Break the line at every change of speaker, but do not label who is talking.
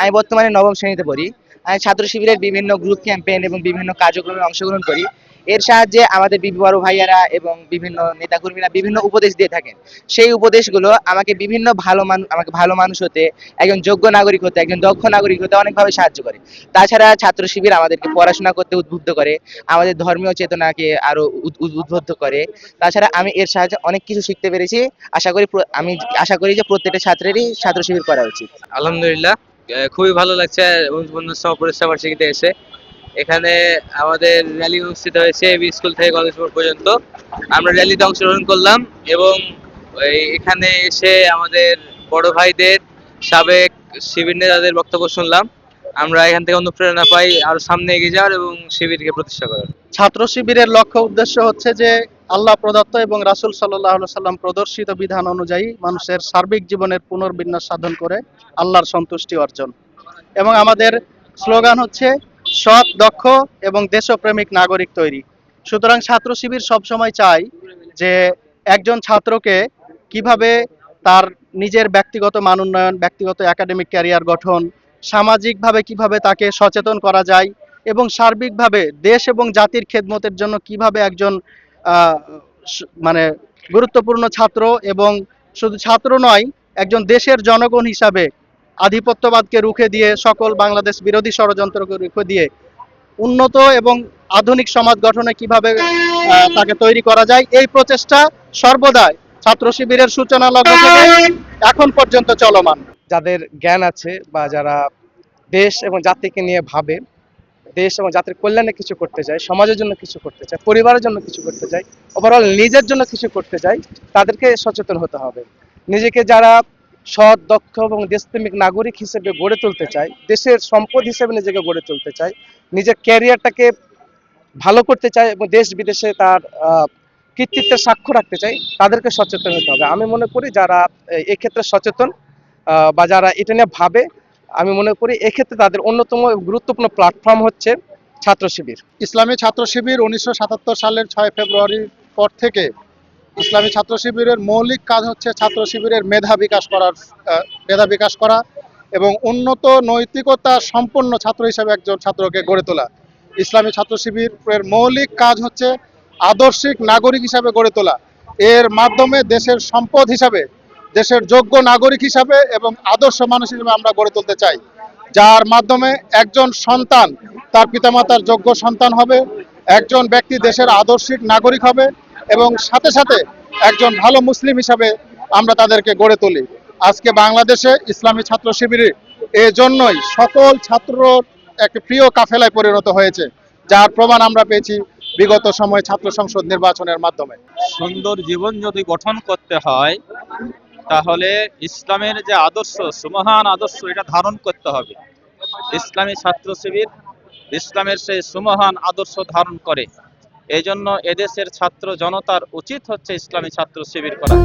আমি বর্তমানে নবম শ্রেণীতে পড়ি। আমি ছাত্র শিবিরের বিভিন্ন গ্রুপ ক্যাম্পেইন এবং বিভিন্ন কার্যক্রমে অংশগ্রহণ করি। এর সাহায্যে আমাদের বড় ভাইয়ারা এবং বিভিন্ন নেতাকর্মীরা বিভিন্ন উপদেশ দিয়ে থাকেন। সেই উপদেশগুলো আমাকে বিভিন্ন ভালো মানুষ আমাকে ভালো মানুষ হতে, একজন যোগ্য নাগরিক হতে, একজন দক্ষ নাগরিক হতে অনেকভাবে সাহায্য করে। তাছাড়া ছাত্র শিবির আমাদেরকে পড়াশোনা করতে উদ্বুদ্ধ করে, আমাদের ধর্মীয় চেতনাকে আরও উদ- উদ- উদ্বুদ্ধ করে। তাছাড়া আমি এর সাহায্যে অনেক কিছু শিখতে পেরেছি। আশা করি আমি আশা করি যে প্রত্যেকটা ছাত্রেরই ছাত্র শিবির করা উচিত।
আলহামদুলিল্লাহ। খুবই ভালো লাগছে বন্ধু সমাপরিষ্ঠা বার্ষিকীতে এসে। এখানে আমাদের র্যালি অনুষ্ঠিত হয়েছে এবি স্কুল থেকে কলেজ মোড় পর্যন্ত। আমরা র্যালিতে অংশগ্রহণ করলাম, এবং এখানে এসে আমাদের বড় ভাইদের সাবেক শিবির নেতাদের বক্তব্য শুনলাম। আমরা এখান থেকে অনুপ্রেরণা পাই, আরও সামনে এগিয়ে যাওয়ার এবং শিবিরকে প্রতিষ্ঠা করার।
ছাত্র শিবিরের লক্ষ্য উদ্দেশ্য হচ্ছে যে আল্লাহ প্রদত্ত এবং রাসূল সাল্লাহ সাল্লাম প্রদর্শিত বিধান অনুযায়ী মানুষের সার্বিক জীবনের পুনর্বিন্যাস সাধন করে আল্লাহর সন্তুষ্টি অর্জন। এবং আমাদের স্লোগান হচ্ছে, সৎ, দক্ষ এবং দেশপ্রেমিক নাগরিক তৈরি। সুতরাং ছাত্র শিবির সবসময় চাই যে একজন ছাত্রকে কীভাবে তার নিজের ব্যক্তিগত মান উন্নয়ন, ব্যক্তিগত একাডেমিক ক্যারিয়ার গঠন, সামাজিকভাবে কীভাবে তাকে সচেতন করা যায় এবং সার্বিকভাবে দেশ এবং জাতির খেদমতের জন্য কীভাবে একজন মানে গুরুত্বপূর্ণ ছাত্র এবং শুধু ছাত্র নয়, একজন দেশের জনগণ হিসাবে আধিপত্যবাদকে রুখে দিয়ে, সকল বাংলাদেশ বিরোধী ষড়যন্ত্রকে রুখে দিয়ে উন্নত এবং আধুনিক সমাজ গঠনে কীভাবে তাকে তৈরি করা যায়, এই প্রচেষ্টা সর্বদাই ছাত্র শিবিরের সূচনা লগ্ন থেকে এখন পর্যন্ত চলমান।
যাদের জ্ঞান আছে বা যারা দেশ এবং জাতিকে নিয়ে ভাবে দেশ এবং জাতির কল্যাণে কিছু করতে চায় সমাজের জন্য কিছু করতে চায় পরিবারের জন্য কিছু করতে চায় ওভারঅল নিজের জন্য কিছু করতে চায় তাদেরকে সচেতন হতে হবে। নিজেকে যারা সৎ, দক্ষ এবং দেশপ্রেমিক নাগরিক হিসেবে গড়ে তুলতে চায়, দেশের সম্পদ হিসেবে নিজেকে গড়ে তুলতে চায়, নিজের ক্যারিয়ারটাকে ভালো করতে চায় এবং দেশ বিদেশে তার কৃতিত্বের সাক্ষ্য রাখতে চায়, তাদেরকে সচেতন হতে হবে। আমি মনে করি যারা এক্ষেত্রে সচেতন বা যারা এটা নিয়ে ভাবে আমি মনে করি এক্ষেত্রে তাদের অন্যতম গুরুত্বপূর্ণ প্ল্যাটফর্ম হচ্ছে ছাত্র শিবির।
ইসলামী ছাত্র শিবির উনিশশো সাতাত্তর সালের ছয় ফেব্রুয়ারির পর থেকে ইসলামী ছাত্র শিবিরের মৌলিক কাজ হচ্ছে ছাত্র শিবিরের মেধা বিকাশ করার মেধা বিকাশ করা এবং উন্নত নৈতিকতা সম্পন্ন ছাত্র হিসেবে একজন ছাত্রকে গড়ে তোলা। ইসলামী ছাত্র শিবিরের মৌলিক কাজ হচ্ছে আদর্শিক নাগরিক হিসাবে গড়ে তোলা। এর মাধ্যমে দেশের সম্পদ হিসাবে দেশের যোগ্য নাগরিক হিসাবে এবং আদর্শ মানুষ হিসেবে আমরা গড়ে তুলতে চাই। যার মাধ্যমে একজন সন্তান তার পিতামাতার যোগ্য সন্তান হবে, একজন ব্যক্তি দেশের আদর্শিক নাগরিক হবে এবং সাথে সাথে একজন ভালো মুসলিম হিসাবে আমরা তাদেরকে গড়ে তুলি। আজকে বাংলাদেশে ইসলামী ছাত্র শিবিরে এজন্যই সকল ছাত্র এক প্রিয় কাফেলায় পরিণত হয়েছে, যার প্রমাণ আমরা পেয়েছি বিগত সময়ে ছাত্র সংসদ নির্বাচনের মাধ্যমে।
সুন্দর জীবন যদি গঠন করতে হয় তাহলে ইসলামের যে আদর্শ, সুমহান আদর্শ, এটা ধারণ করতে হবে। ইসলামী ছাত্র শিবির ইসলামের সেই সুমহান আদর্শ ধারণ করে। এই জন্য এদেশের ছাত্র জনতার উচিত হচ্ছে ইসলামী ছাত্র শিবির করা।